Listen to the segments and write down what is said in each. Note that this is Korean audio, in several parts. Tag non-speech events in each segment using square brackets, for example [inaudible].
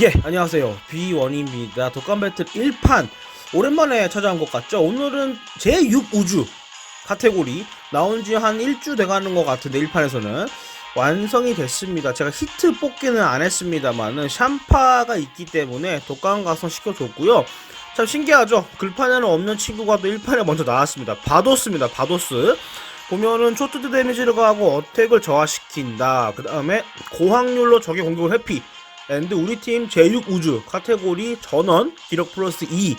예, 안녕하세요. 비원입니다. 독감 배틀 1판. 오랜만에 찾아온 것 같죠? 오늘은 제6우주 카테고리 나온 지한 일주 돼가는 것 같은데, 1판에서는. 완성이 됐습니다. 제가 히트 뽑기는 안 했습니다만은, 샴파가 있기 때문에 독감 가성 시켜줬고요. 참 신기하죠? 글판에는 없는 친구가 또 1판에 먼저 나왔습니다. 바도스입니다. 바도스. 보면은 초트드 데미지를 가하고 어택을 저하시킨다. 그 다음에 고확률로 적의 공격을 회피. 앤드 우리 팀 제6 우주 카테고리 전원 기록 플러스 2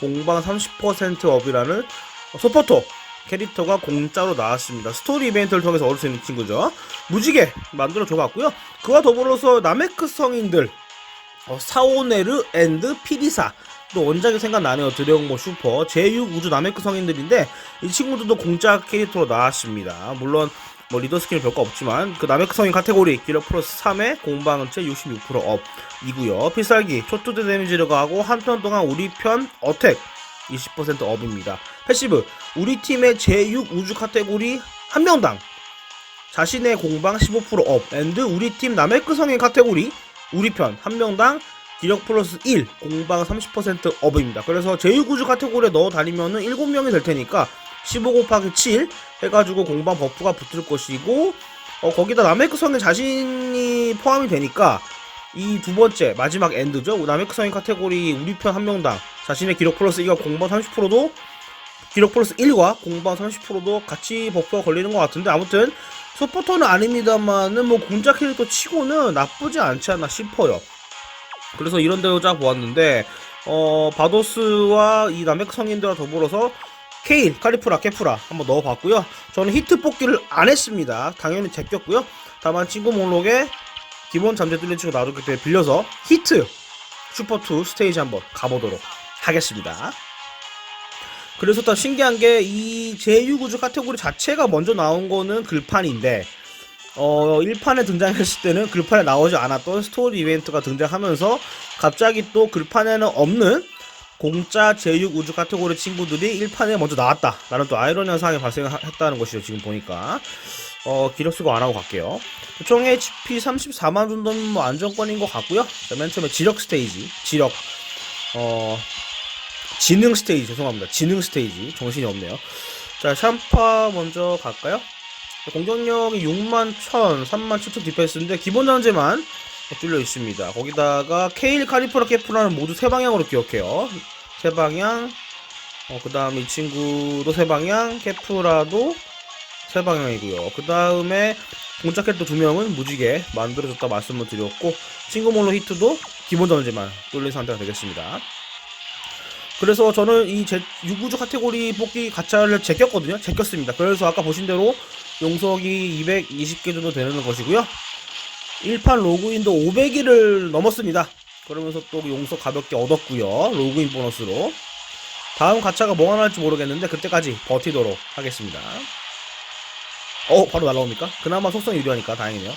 공방 30% 업이라는 소포터 캐릭터가 공짜로 나왔습니다. 스토리 이벤트를 통해서 얻을 수 있는 친구죠. 무지개 만들어 줘봤고요. 그와 더불어서 나메크 성인들 어, 사오네르 앤드 피리사 또 원작이 생각나네요. 드래곤볼 슈퍼 제6 우주 나메크 성인들인데 이 친구들도 공짜 캐릭터로 나왔습니다. 물론 뭐 리더 스킬은 별거 없지만 그 나메크 성인 카테고리 기력 플러스 3에 공방은체 66% 업 이고요. 필살기 초투드 데미지를 가하고 한편 동안 우리 편 어택 20% 업입니다. 패시브 우리 팀의 제6 우주 카테고리 한 명당 자신의 공방 15%업 앤드 우리 팀 나메크 성인 카테고리 우리 편 한 명당 기력 플러스 1 공방 30% 업입니다. 그래서 제6 우주 카테고리에 넣어 다니면은 7명이 될 테니까 15 곱하기 7 해가지고 공방 버프가 붙을 것이고 어, 거기다 나메크 성인 자신이 포함이 되니까 이 두 번째 마지막 엔드죠. 나메크 성인 카테고리 우리 편 한 명당 자신의 기록 플러스 2가 공방 30%도 기록 플러스 1과 공방 30%도 같이 버프가 걸리는 것 같은데 아무튼 서포터는 아닙니다만은 뭐 공작 캐릭터 치고는 나쁘지 않지 않나 싶어요. 그래서 이런 데로 짜 보았는데 어 바도스와 이 나메크 성인들과 더불어서 케일, 카리프라, 케프라 한번 넣어봤고요. 저는 히트 뽑기를 안 했습니다. 당연히 제꼈고요. 다만 친구 목록에 기본 잠재 뚫린 친구 놔뒀기 때문에 빌려서 히트 슈퍼2 스테이지 한번 가보도록 하겠습니다. 그래서 또 신기한 게 이 제6우주 카테고리 자체가 먼저 나온 거는 글판인데 어 1판에 등장했을 때는 글판에 나오지 않았던 스토리 이벤트가 등장하면서 갑자기 또 글판에는 없는 공짜 제6 우주 카테고리 친구들이 1판에 먼저 나왔다. 라는 또 아이러니한 상황이 발생했다는 것이죠 지금 보니까. 어 기력 쓰고 안 하고 갈게요. 총 HP 34만 정도면 뭐 안정권인 것 같고요. 자, 맨 처음에 지력 스테이지 지력 어 지능 스테이지 죄송합니다. 지능 스테이지 정신이 없네요. 자 샴파 먼저 갈까요? 공격력이 6만 1000 3만 7천 디펜스인데 기본 전제만 뚫려 있습니다. 거기다가 케일 카리프라 케프라는 모두 세 방향으로 기억해요 세 방향 어, 그 다음 이 친구도 세 방향 케프라도 세 방향이고요 그 다음에 캐릭터 두 명은 무지개 만들어졌다 말씀을 드렸고 친구 몰로 히트도 기본 전제만 뚫린 상태가 되겠습니다 그래서 저는 이 제, 6우주 카테고리 뽑기 가차를 제꼈거든요. 제꼈습니다. 그래서 아까 보신 대로 용석이 220개 정도 되는 것이고요. 1판 로그인도 500일을 넘었습니다. 그러면서 또 용석 가볍게 얻었고요. 로그인 보너스로. 다음 가차가 뭐가 나올지 모르겠는데 그때까지 버티도록 하겠습니다. 어, 바로 날라옵니까? 그나마 속성이 유리하니까 다행이네요.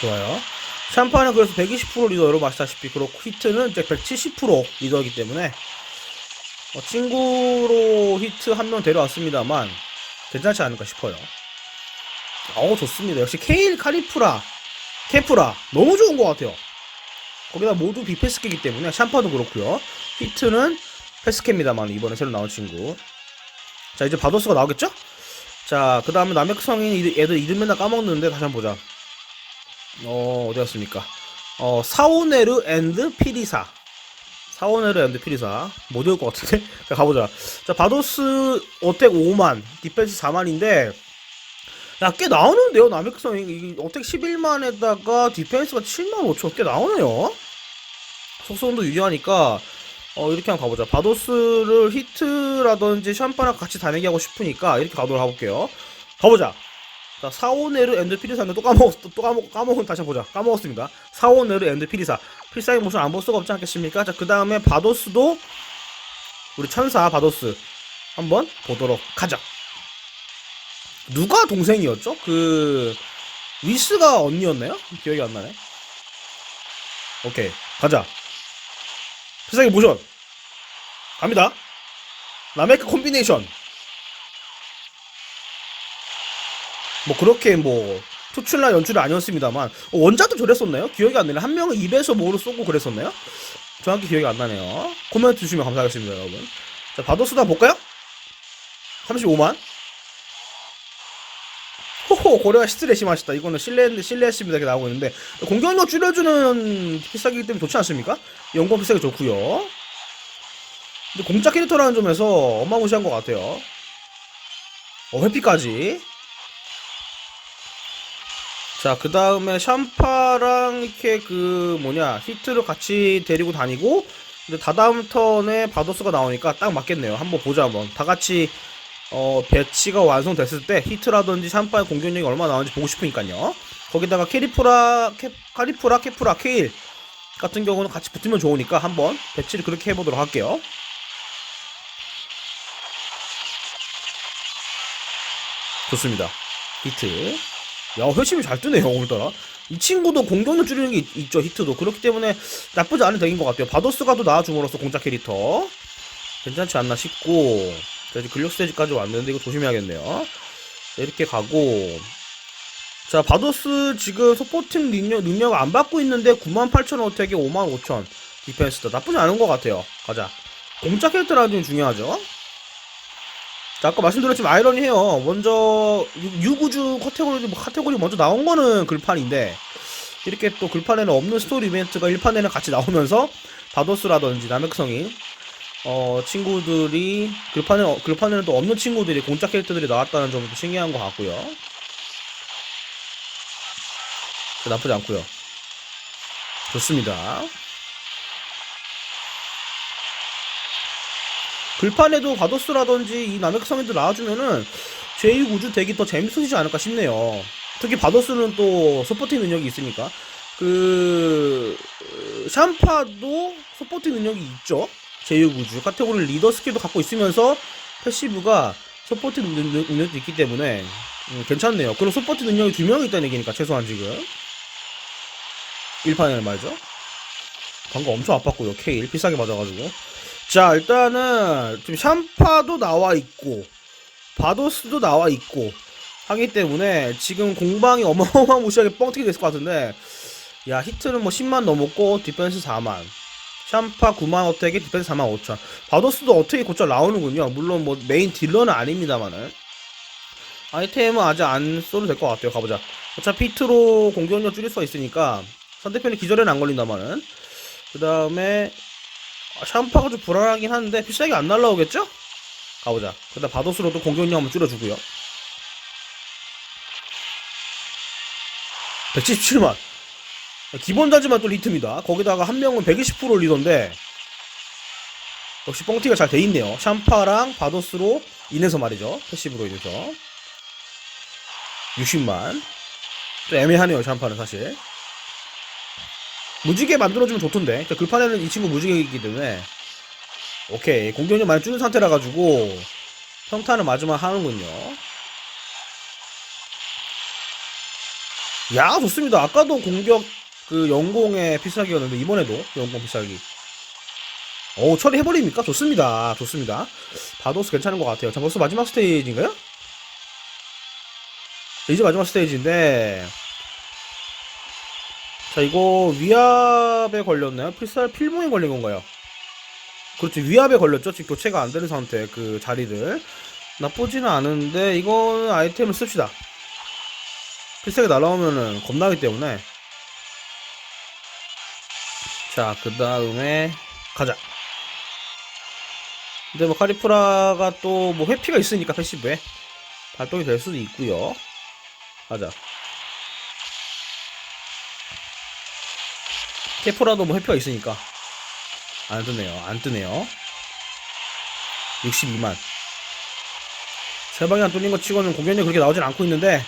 좋아요. 샴파는 그래서 120% 리더 여러분 아시다시피 그렇고 히트는 이제 170% 리더이기 때문에 어, 친구로 히트 한 명 데려왔습니다만 괜찮지 않을까 싶어요. 어우 좋습니다. 역시 케일 카리프라 케프라 너무 좋은 것 같아요. 거기다 모두 비패스케이기 때문에 샴파도 그렇고요. 히트는 패스케입니다만 이번에 새로 나온 친구. 자 이제 바도스가 나오겠죠? 자 그 다음에 남ек성인 애들 이름 맨날 까먹는데 다시 한번 보자. 어, 어디 갔습니까? 어, 사오네르 앤드 피리사. 사오네르 앤드 피리사. 못 외울 것 같은데? [laughs] 자, 가보자. 자, 바도스 어택 5만, 디펜스 4만인데, 야, 꽤 나오는데요, 남익성. 이 어택 11만에다가 디펜스가 7만 5천. 꽤 나오네요? 속성도 유리하니까, 어, 이렇게 한번 가보자. 바도스를 히트라든지 샴파랑 같이 다니게 하고 싶으니까, 이렇게 가도록 해볼게요. 가보자. 자, 사오네르 앤드 피리사인데 또 까먹었, 또 까먹, 까먹은 다시 보자. 까먹었습니다. 사오네르 앤드 피리사. 필살기 모션 안 볼 수가 없지 않겠습니까? 자, 그 다음에 바도스도, 우리 천사 바도스. 한번 보도록 하죠. 누가 동생이었죠? 그, 위스가 언니였나요? 기억이 안 나네. 오케이. 가자. 필살기 모션. 갑니다. 라메크 콤비네이션. 뭐 그렇게 뭐 투출라 연출이 아니었습니다만 어, 원작도 저랬었나요? 기억이 안 나네. 한 명은 입에서 뭐로 쏘고 그랬었나요? 정확히 기억이 안 나네요. 코멘트 주시면 감사하겠습니다, 여러분. 자, 바도스다 볼까요? 35만. 호호, 고래가 스트레시 마시다. 이거는 실내, 실내했습니다. 이렇게 나오고 있는데, 공격력 줄여주는 필살기이기 때문에 좋지 않습니까? 연공 필살기 좋고요 근데 공짜 캐릭터라는 점에서 어마무시한 것 같아요. 어, 회피까지. 자, 그 다음에 샴파랑 이렇게 그 뭐냐, 히트를 같이 데리고 다니고, 근데 다다음 턴에 바도스가 나오니까 딱 맞겠네요. 한번 보자, 한번. 다 같이, 어, 배치가 완성됐을 때 히트라든지 샴파의 공격력이 얼마나 나오는지 보고 싶으니까요. 거기다가 캐리프라, 캐, 카리프라, 캐프라, 케일 같은 경우는 같이 붙으면 좋으니까 한번 배치를 그렇게 해보도록 할게요. 좋습니다. 히트. 야, 회심이 잘 뜨네요, 오늘따라. 이 친구도 공격력 줄이는 게 있, 있죠, 히트도. 그렇기 때문에 나쁘지 않은 덱인 것 같아요. 바도스가 또 나와줌으로써 공작 캐릭터. 괜찮지 않나 싶고. 자, 이제 근력 스테이지까지 왔는데 이거 조심해야겠네요. 자, 이렇게 가고. 자, 바도스 지금 서포팅 능력, 능력 안 받고 있는데 98,000 어택에 55,000 디펜스다. 나쁘지 않은 것 같아요. 가자. 공작 캐릭터라는 점 중요하죠. 자, 아까 말씀드렸지만 아이러니해요. 먼저 유- 유구주 카테고리 뭐 카테고리 먼저 나온 거는 글판인데 이렇게 또 글판에는 없는 스토리 이벤트가 1판에는 같이 나오면서 바도스라든지 남ек성인 어 친구들이 글판에 어, 글판에는 또 없는 친구들이 공짜 캐릭터들이 나왔다는 점도 신기한 것 같고요. 자, 나쁘지 않고요. 좋습니다. 글판에도 바도스라든지 이 남ек성인들 나와주면은 제2 우주 덱이 더 재밌어지지 않을까 싶네요. 특히 바도스는 또 서포팅 능력이 있으니까 그 어, 샴파도 서포팅 능력이 있죠. 제6 우주 카테고리 리더 스킬도 갖고 있으면서 패시브가 서포팅 능- 능력도 있기 때문에 음, 괜찮네요. 그럼 서포팅 능력이 두 명이 있다는 얘기니까 최소한 지금 1판에는 말이죠. 방금 엄청 아팠고요. K1 비싸게 맞아가지고. 자 일단은 지금 샴파도 나와 있고 바도스도 나와 있고 하기 때문에 지금 공방이 [laughs] 어마어마무시하게 뻥튀기 됐을 것 같은데 야 히트는 뭐 10만 넘었고 디펜스 4만 샴파 9만 어택에 디펜스 4만 5천 바도스도 어떻게 곧잘 나오는군요 물론 뭐 메인 딜러는 아닙니다만은 아이템은 아직 안 써도 될 것 같아요 가보자 어차피 히트로 공격력 줄일 수가 있으니까 상대편이 기절에는 안 걸린다마는 그 다음에 아, 샴파가 좀 불안하긴 한데 비싸게 안 날라오겠죠? 가보자. 그다 바도스로도 공격력 한번 줄여주고요. 177만. 기본 자지만 또 리트입니다. 거기다가 한 명은 120% 리더인데 역시 뻥튀가 잘 돼 있네요. 샴파랑 바도스로 인해서 말이죠. 패시브로 인해서 60만. 좀 애매하네요. 샴파는 사실. 무지개 만들어주면 좋던데. 그러니까 글판에는 이 친구 무지개이기 때문에. 오케이. 공격력 많이 줄은 상태라 가지고 평타는 마지막 하는군요. 야, 좋습니다. 아까도 공격 그 영공의 필살기였는데 이번에도 영공 필살기. 오, 처리해버립니까? 좋습니다. 좋습니다. 바도스 괜찮은 것 같아요. 자, 벌써 마지막 스테이지인가요? 이제 마지막 스테이지인데 자 이거 위압에 걸렸나요? 필살 필봉에 걸린 건가요? 그렇죠 위압에 걸렸죠 지금 교체가 안 되는 상태 그 자리를 나쁘지는 않은데 이거는 아이템을 씁시다 필살기 날아오면은 겁나기 때문에 자 그 다음에 가자. 근데 뭐 카리프라가 또 뭐 회피가 있으니까 패시브에 발동이 될 수도 있고요. 가자. 캐프라도 뭐 회피가 있으니까. 안 뜨네요. 안 뜨네요. 62만. 세 방이 안 뚫린 것 치고는 공격력 그렇게 나오진 않고 있는데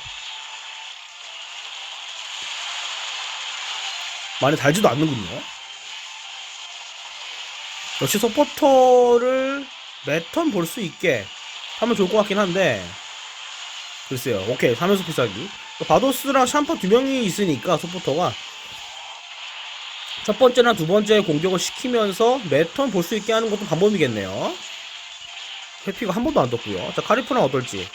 많이 달지도 않는군요 역시 서포터를 매턴 볼 수 있게 하면 좋을 것 같긴 한데 글쎄요 오케이 3연속 필살기 바도스랑 샴파 두 명이 있으니까 서포터가 첫 번째나 두 번째 공격을 시키면서 매턴 볼 수 있게 하는 것도 방법이겠네요. 회피가 한 번도 안 떴고요. 자 카리프는 어떨지.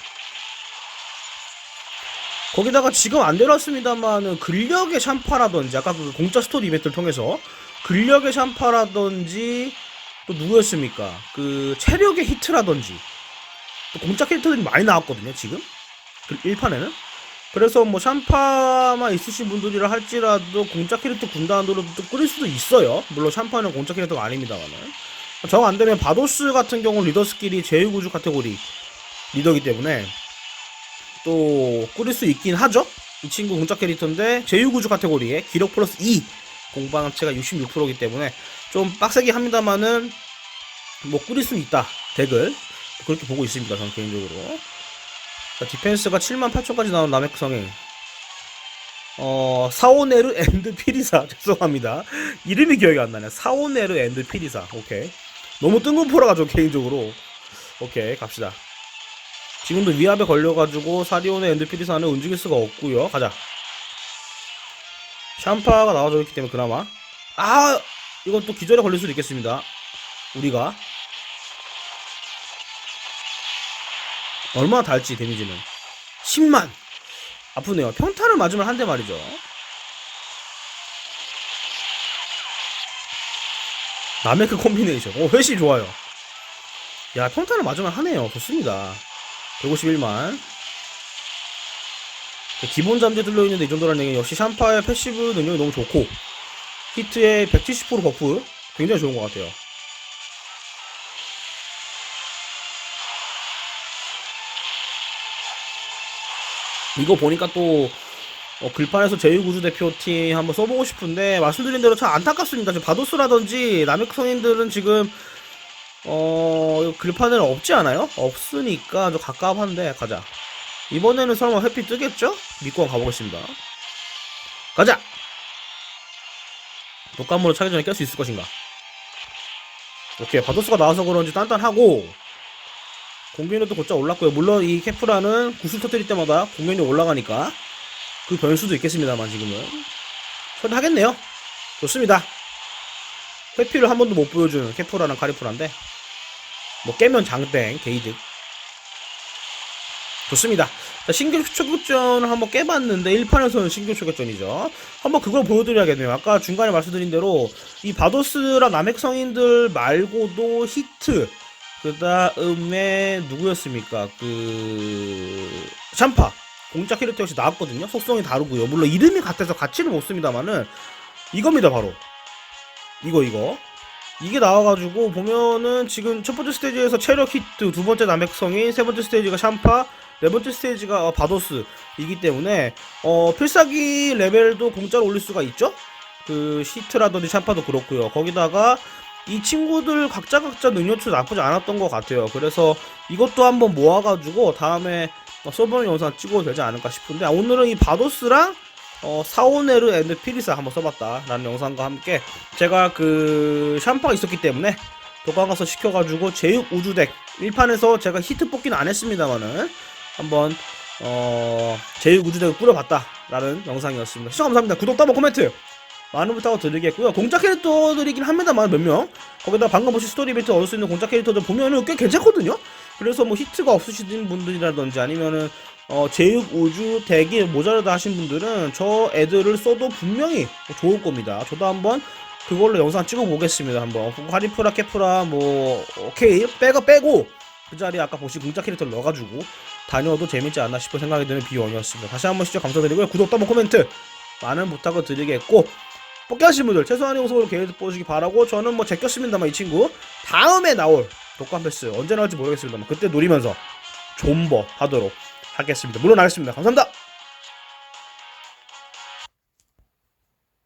거기다가 지금 안 내놨습니다만은 근력의 샴파라든지 아까 그 공짜 스토리 이벤트를 통해서 근력의 샴파라든지 또 누구였습니까? 그 체력의 히트라든지 또 공짜 캐릭터들이 많이 나왔거든요 지금 그 1판에는 그래서 뭐 샴파만 있으신 분들이라 할지라도 공짜 캐릭터 군단으로 또 꾸릴 수도 있어요 물론 샴파는 공짜 캐릭터가 아닙니다만은 정 안되면 바도스 같은 경우는 리더 스킬이 제휴구주 카테고리 리더기 때문에 또 꾸릴 수 있긴 하죠. 이 친구 공짜 캐릭터인데 제휴구주 카테고리에 기록 플러스 2 공방체가 66%이기 때문에 좀 빡세게 합니다만은 뭐 꾸릴 수 있다 덱을. 그렇게 보고 있습니다. 저는 개인적으로. 자, 디펜스가 7만 8천까지 나온 남해성행 어 사오네르 앤드 피리사. [laughs] 죄송합니다. 이름이 기억이 안 나네. 사오네르 앤드 피리사. 오케이. 너무 뜬금포라 가지고 개인적으로. 오케이 갑시다. 지금도 위압에 걸려가지고 사리온의 엔드피리사는 움직일 수가 없고요. 가자. 샴파가 나와져 있기 때문에 그나마. 아 이건 또 기절에 걸릴 수도 있겠습니다. 우리가. 얼마나 달지 데미지는. 10만. 아프네요. 평타를 맞으면 한 대 말이죠. 남의 그 콤비네이션. 오 회시 좋아요. 야 평타를 맞으면 하네요. 좋습니다. 151만. 기본 잠재 들려있는데 이 정도라는 얘기는 역시 샴파의 패시브 능력이 너무 좋고 히트의 170% 버프 굉장히 좋은 것 같아요 이거 보니까 또 어, 글판에서 제휴구주 대표팀 한번 써보고 싶은데 말씀드린 대로 참 안타깝습니다. 지금 바도스라든지 남의 성인들은 지금 어 글판에는 없지 않아요? 없으니까 좀 가깝한데 가자. 이번에는 설마 회피 뜨겠죠? 믿고 가보겠습니다. 가자. 독감으로 차기 전에 깰 수 있을 것인가? 오케이 바도스가 나와서 그런지 단단하고 공격력도 곧장 올랐고요. 물론 이 케프라는 구슬 터뜨릴 때마다 공격력 올라가니까 그 변수도 있겠습니다만 지금은 처리하겠네요. 좋습니다. 회피를 한 번도 못 보여주는 케프라는 카리프라인데 뭐 깨면 장땡 게이득 좋습니다. 자, 신규 초격전을 한번 깨봤는데 1판에서는 신규 초격전이죠. 한번 그걸 보여드려야겠네요. 아까 중간에 말씀드린 대로 이 바도스랑 남핵성인들 말고도 히트 그 다음에 누구였습니까? 그 샴파 공짜 캐릭터 역시 나왔거든요. 속성이 다르고요. 물론 이름이 같아서 같이는 못 씁니다만은 이겁니다 바로 이거 이거 이게 나와가지고 보면은 지금 첫 번째 스테이지에서 체력 히트, 두 번째 남핵성인, 세 번째 스테이지가 샴파, 네 번째 스테이지가 어, 바도스이기 때문에 어 필살기 레벨도 공짜로 올릴 수가 있죠. 그 히트라든지 샴파도 그렇고요. 거기다가 이 친구들 각자 각자 능력치 나쁘지 않았던 것 같아요. 그래서 이것도 한번 모아가지고 다음에 어, 서버 영상 찍어도 되지 않을까 싶은데 아, 오늘은 이 바도스랑 어, 사오네르 앤드 피리사 한번 써봤다라는 영상과 함께 제가 그 샴파가 있었기 때문에 도감 가서 시켜가지고 제육 우주덱 1판에서 제가 히트 뽑기는 안 했습니다만은 한번 어 제육 우주덱을 꾸려봤다라는 영상이었습니다. 시청 감사합니다. 구독, 따봉, 코멘트 많은 부탁을 드리겠고요. 공짜 캐릭터들이긴 합니다만 몇 명. 거기다 방금 보신 스토리 이벤트 얻을 수 있는 공짜 캐릭터들 보면은 꽤 괜찮거든요. 그래서 뭐 히트가 없으신 분들이라든지 아니면은 어, 제육 우주 대기 모자르다 하신 분들은 저 애들을 써도 분명히 좋을 겁니다. 저도 한번 그걸로 영상 찍어 보겠습니다. 한번 하리프라 케프라 뭐 오케이 빼고 빼고 그 자리에 아까 보신 공짜 캐릭터를 넣어가지고 다녀도 재밌지 않나 싶은 생각이 드는 비원이었습니다. 다시 한번 시청 감사드리고요. 구독, 따봉, 코멘트 많은 부탁을 드리겠고 뽑기 하신 분들 최소한의 호소로 계획 보시기 바라고 저는 뭐 제꼈습니다만 이 친구 다음에 나올 독감 패스 언제 나올지 모르겠습니다만 그때 노리면서 존버 하도록 하겠습니다. 물러나겠습니다. 감사합니다.